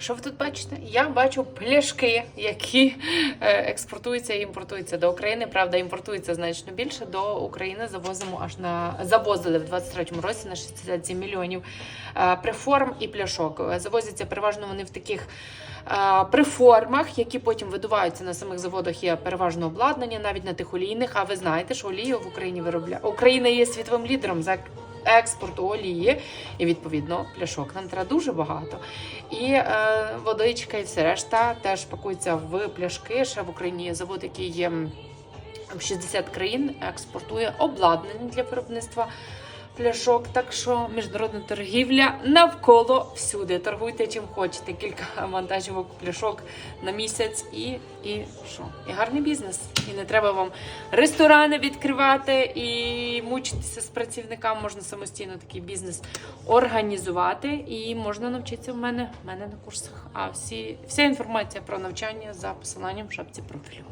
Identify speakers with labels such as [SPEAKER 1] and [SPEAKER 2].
[SPEAKER 1] Що ви тут бачите? Я бачу пляшки, які е, експортуються і імпортуються до України. Правда, імпортується значно більше. До України завозимо аж на завозили в 23-му році на 67 мільйонів е, приформ і пляшок. Е, Завозяться переважно вони в таких приформах, які потім видуваються на самих заводах. Є переважно обладнання, навіть на тих олійних. А ви знаєте, що олію в Україні виробляє Україна є світовим лідером за експорту олії, і відповідно пляшок нам треба дуже багато. І е, водичка, і все решта теж пакується в пляшки. Ще в Україні завод, який є в 60 країн, експортує обладнання для виробництва пляшок. Так що міжнародна торгівля навколо всюди. Торгуйте чим хочете. Кілька вантажівок пляшок на місяць і, і що? І гарний бізнес. І не треба вам ресторани відкривати і мучитися з працівниками. Можна самостійно такий бізнес організувати. І можна навчитися в мене, в мене на курсах. А всі, вся інформація про навчання за посиланням в шапці профілю.